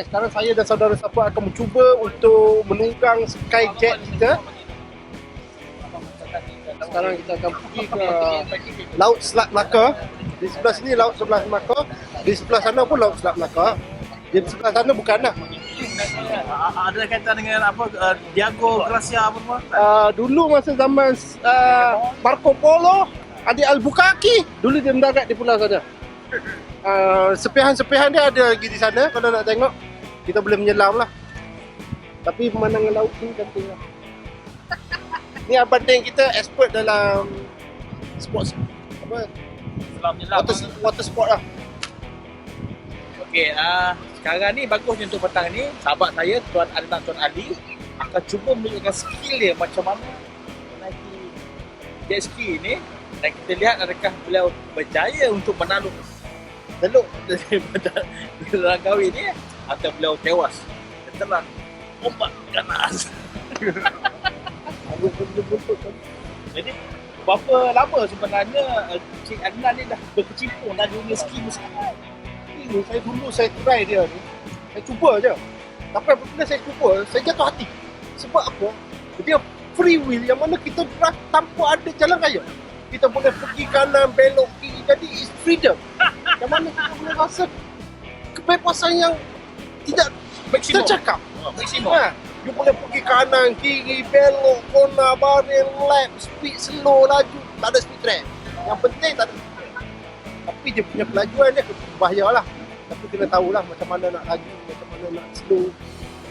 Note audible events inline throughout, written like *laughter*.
Okay, sekarang saya dan saudara Safa akan mencuba untuk menunggang Skyjet kita. Sekarang kita akan pergi ke Laut Selat Melaka. Di sebelah sini Laut Sebelah Melaka. Di sebelah sana pun Laut Selat Melaka. Di sebelah sana bukan lah. Ada kaitan dengan apa uh, Diago Gracia apa semua? Uh, dulu masa zaman uh, Marco Polo, Adik Albuquerque, dulu dia mendarat di pulau sana. Uh, sepihan-sepihan dia ada lagi di sana kalau nak tengok. Kita boleh menyelam lah. Tapi pemandangan laut ni cantik lah. Ni Abang Deng kita expert dalam sports apa Selam nyelam. water, water sport lah. Okey, uh, sekarang ni bagusnya untuk petang ni sahabat saya Tuan Adnan Tuan Ali akan cuba menunjukkan skill dia macam mana menaiki jet ski ni dan kita lihat adakah beliau berjaya untuk menaluk teluk daripada Langkawi ni atau beliau tewas tertelan ombak ganas. *laughs* Jadi berapa lama sebenarnya uh, Cik Adnan ni dah berkecimpung dalam dunia ski Ini saya dulu saya try dia ni. Saya cuba je. Tapi apabila saya cuba, saya jatuh hati. Sebab apa? Dia free will yang mana kita drive tanpa ada jalan raya. Kita boleh pergi kanan, belok kiri. Jadi it's freedom. Yang mana kita boleh rasa kebebasan yang tidak maksimum. tercakap. Oh, maksimum. Ha. You boleh pergi kanan, kiri, belok, kona, baring, lap, speed, slow, laju. Tak ada speed trap. Yang penting tak ada speed trap. Tapi dia punya kelajuan dia bahaya lah. Tapi kena tahulah macam mana nak laju, macam mana nak slow.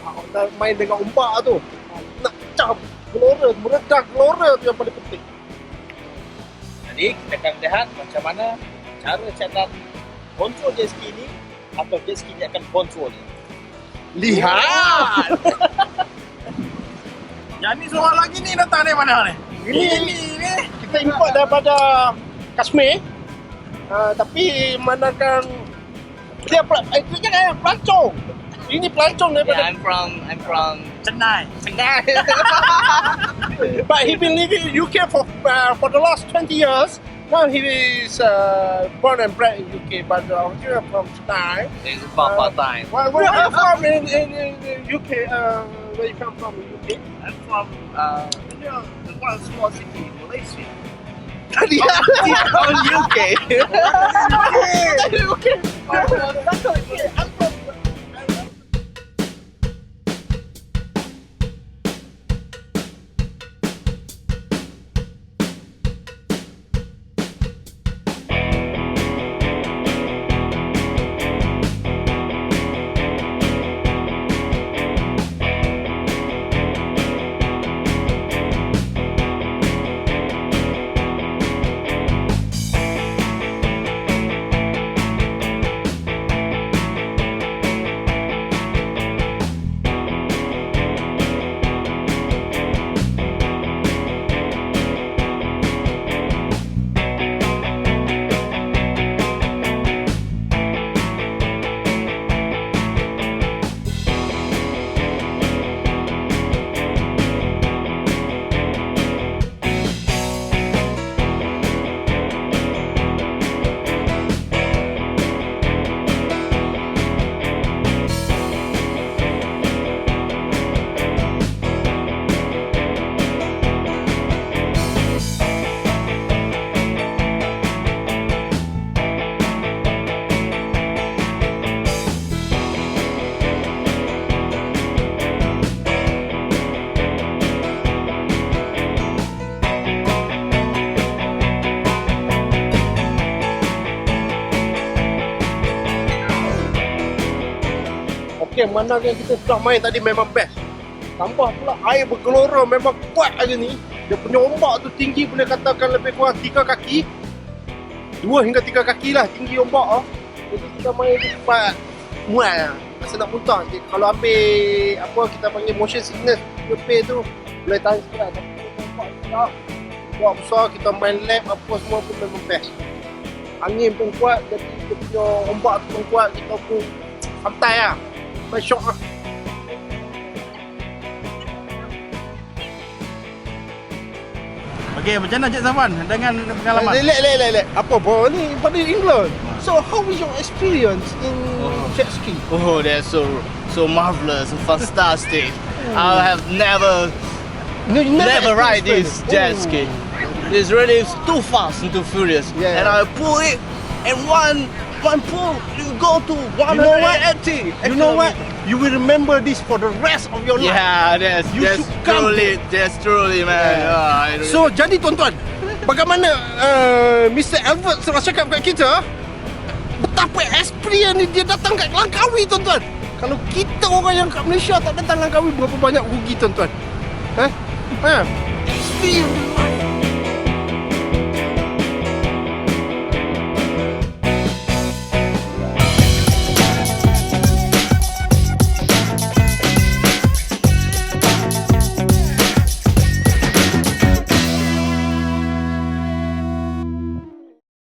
Ha, nak main dengan ombak tu. Nak pecah gelora, meredah gelora tu yang paling penting. Jadi kita akan lihat macam mana cara cara kontrol jet ski ni atau jet ski ni akan kontrol dia. Lihat! *laughs* Yang ni seorang lagi ni datang dari mana ni? Ini- ni ni. Kita import daripada Kashmir. Uh, tapi manakan dia pel- eh, dia jangan pelancong. Ini pelancong Yeah, daripada I'm from I'm from Chennai. Chennai. *laughs* but he been living in UK for uh, for the last 20 years. Now he is uh, born and bred in UK, but uh, here from Chennai. It's for part time. Well, where are you from in, in, in, in UK? Uh, where you come from in UK? I'm from uh, you know, the one small city, Malaysia. *laughs* *laughs* oh, UK. okay. *laughs* Okey, mana yang kita sudah main tadi memang best. Tambah pula air bergelora memang kuat aja ni. Dia punya ombak tu tinggi boleh katakan lebih kurang 3 kaki. 2 hingga 3 kaki lah tinggi ombak ah. Jadi kita main tu cepat muat lah. Rasa nak muntah. Jadi, kalau ambil apa kita panggil motion sickness lebih tu boleh tahan sikit lah. Tapi kita ombak besar. Besar kita main lap apa semua pun memang best. Angin pun kuat jadi dia punya ombak tu pun kuat kita pun santai lah. Main shock lah. Okey, macam mana Cik Safwan dengan pengalaman? Lek, lek, lek, lek. Apa bawah ni pada England. So how was your experience in oh. jet ski? Oh, that's so so marvelous and fantastic. *laughs* I have never No, you never ride this experienced jet Oh. ski. It's really is too fast and too furious. Yeah. And I pull it and one one pull you go to You know what? 180. You know what? You will remember this for the rest of your life. Yeah, that's You that's should come truly that's truly man. Yeah. Ah, really- So jadi tuan-tuan, bagaimana uh, Mr. Albert telah cakap kat kita betapa experience ni dia datang kat Langkawi tuan-tuan. Kalau kita orang yang kat Malaysia tak datang Langkawi berapa banyak rugi tuan-tuan. Eh? Ha? Experience